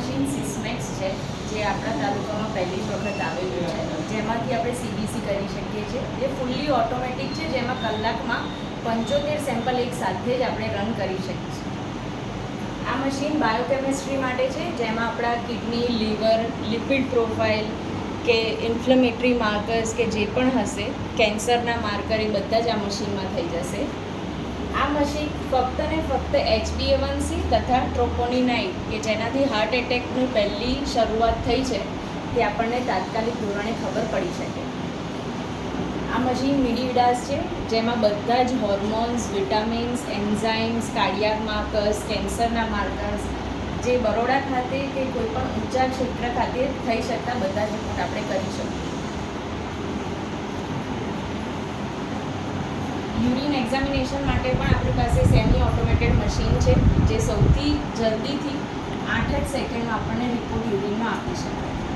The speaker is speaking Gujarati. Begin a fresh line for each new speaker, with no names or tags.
મશીન સિસ્મેક્સ છે, જે આપણા તાલુકામાં પહેલી જ વખત આવેલું છે. જેમાંથી આપણે સીબીસી કરી શકીએ છીએ. જે ફૂલ્લી ઓટોમેટિક છે, જેમાં કલાકમાં પંચોતેર સેમ્પલ એક સાથે જ આપણે રન કરી શકીએ છીએ. આ મશીન બાયોકેમિસ્ટ્રી માટે છે, જેમાં આપણા કિડની લીવર લિપિડ પ્રોફાઇલ કે ઇન્ફ્લેમેટરી માર્કર્સ કે જે પણ હશે કેન્સરના માર્કર એ બધા જ આ મશીનમાં થઈ જશે. મશીન ફક્ત ને ફક્ત એચબીએવનસી તથા ટ્રોપોનિનાઇટ કે જેનાથી હાર્ટ એટેકની પહેલી શરૂઆત થઈ છે, તે આપણને તાત્કાલિક ધોરણે ખબર પડી શકે. આ મશીન મિડીવિડાસ છે, જેમાં બધા જ hormones, vitamins, enzymes, cardiac markers, કેન્સરના માર્કર્સ, જે બરોડા ખાતે કે કોઈ પણ ઊંચા ક્ષેત્ર ખાતે થઈ શકતા બધા જ રિપોર્ટ આપણે કરી શકીએ. યુરિન એક્ઝામિનેશન માટે પણ આપણી પાસે સેમી ઓટોમેટેડ મશીન છે, જે સૌથી જલ્દીથી આઠ જ સેકન્ડમાં આપણને રિપોર્ટ યુરિનમાં આપી શકાય.